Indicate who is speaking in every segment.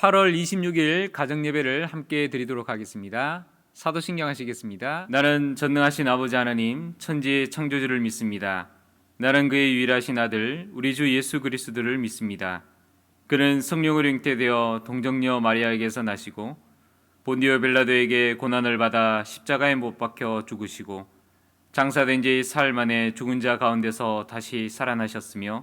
Speaker 1: 8월 26일 가정 예배를 함께 드리도록 하겠습니다. 사도신경 하시겠습니다. 나는 전능하신 아버지 하나님 천지의 창조주를 믿습니다. 나는 그의 유일하신 아들 우리 주 예수 그리스도를 믿습니다. 그는 성령으로 잉태되어 동정녀 마리아에게서 나시고 본디오 벨라도에게 고난을 받아 십자가에 못 박혀 죽으시고 장사된 지 사흘 만에 죽은 자 가운데서 다시 살아나셨으며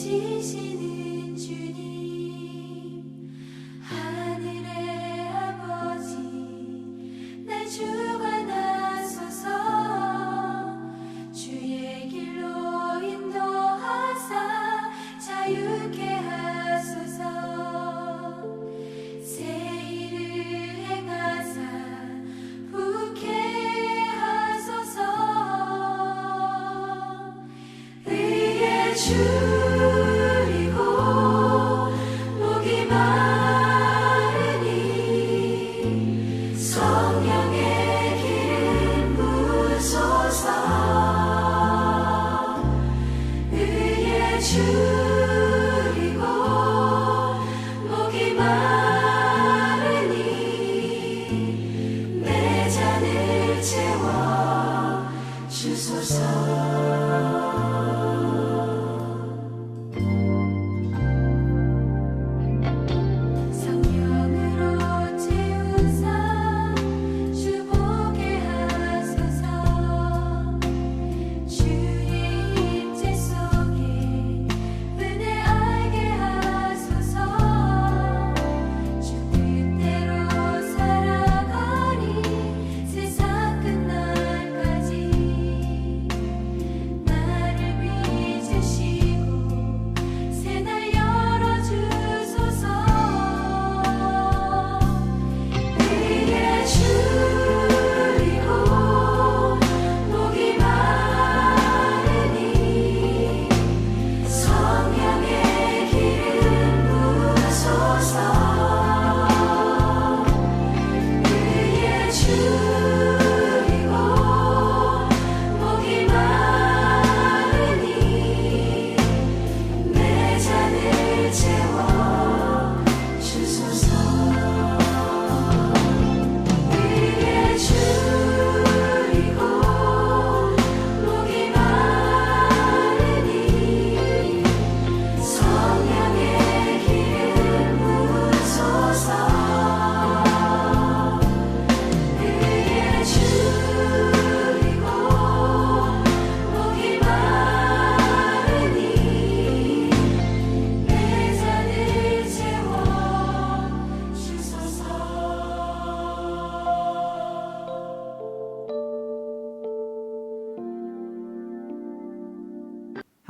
Speaker 2: 고치시는 주님 하늘의 아버지 날 주관하소서 주의 길로 인도하사 자유케 하소서. 새 일을 행하사 부케 하소서. 의의 줄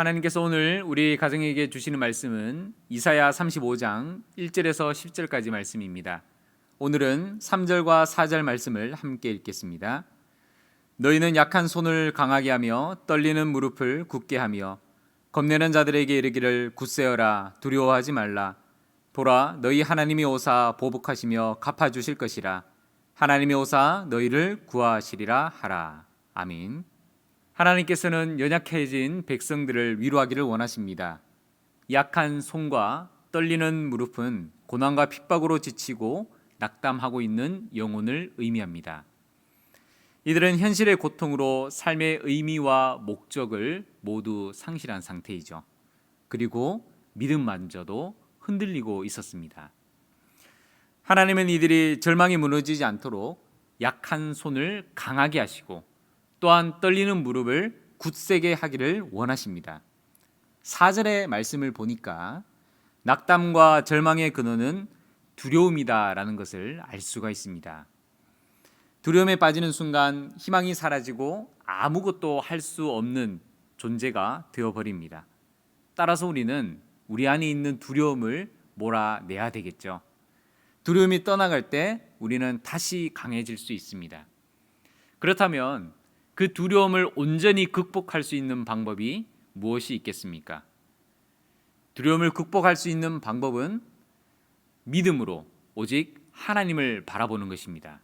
Speaker 1: 하나님께서 오늘 우리 가정에게 주시는 말씀은 이사야 35장 1절에서 10절까지 말씀입니다. 오늘은 3절과 4절 말씀을 함께 읽겠습니다. 너희는 약한 손을 강하게 하며 떨리는 무릎을 굳게 하며 겁내는 자들에게 이르기를 굳세어라 두려워하지 말라 보라 너희 하나님이 오사 보복하시며 갚아 주실 것이라 하나님이 오사 너희를 구하시리라 하라 아멘. 하나님께서는 연약해진 백성들을 위로하기를 원하십니다. 약한 손과 떨리는 무릎은 고난과 핍박으로 지치고 낙담하고 있는 영혼을 의미합니다. 이들은 현실의 고통으로 삶의 의미와 목적을 모두 상실한 상태이죠. 그리고 믿음마저도 흔들리고 있었습니다. 하나님은 이들이 절망이 무너지지 않도록 약한 손을 강하게 하시고 또한 떨리는 무릎을 굳세게 하기를 원하십니다. 4절의 말씀을 보니까 낙담과 절망의 근원은 두려움이다라는 것을 알 수가 있습니다. 두려움에 빠지는 순간 희망이 사라지고 아무것도 할 수 없는 존재가 되어버립니다. 따라서 우리는 우리 안에 있는 두려움을 몰아내야 되겠죠. 두려움이 떠나갈 때 우리는 다시 강해질 수 있습니다. 그렇다면 그 두려움을 온전히 극복할 수 있는 방법이 무엇이 있겠습니까? 두려움을 극복할 수 있는 방법은 믿음으로 오직 하나님을 바라보는 것입니다.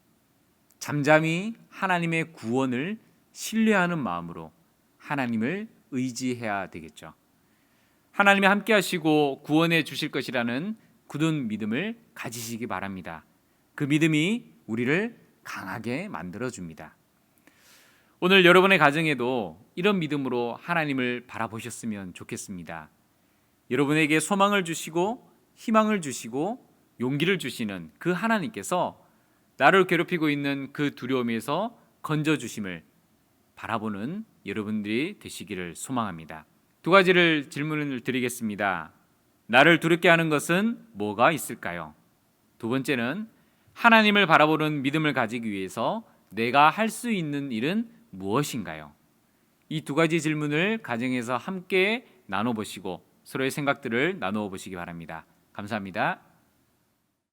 Speaker 1: 잠잠히 하나님의 구원을 신뢰하는 마음으로 하나님을 의지해야 되겠죠. 하나님이 함께 하시고 구원해 주실 것이라는 굳은 믿음을 가지시기 바랍니다. 그 믿음이 우리를 강하게 만들어 줍니다. 오늘 여러분의 가정에도 이런 믿음으로 하나님을 바라보셨으면 좋겠습니다. 여러분에게 소망을 주시고 희망을 주시고 용기를 주시는 그 하나님께서 나를 괴롭히고 있는 그 두려움에서 건져 주심을 바라보는 여러분들이 되시기를 소망합니다. 두 가지를 질문을 드리겠습니다. 나를 두렵게 하는 것은 뭐가 있을까요? 두 번째는 하나님을 바라보는 믿음을 가지기 위해서 내가 할 수 있는 일은 무엇인가요? 이 두 가지 질문을 가정에서 함께 나눠 보시고 서로의 생각들을 나누어 보시기 바랍니다. 감사합니다.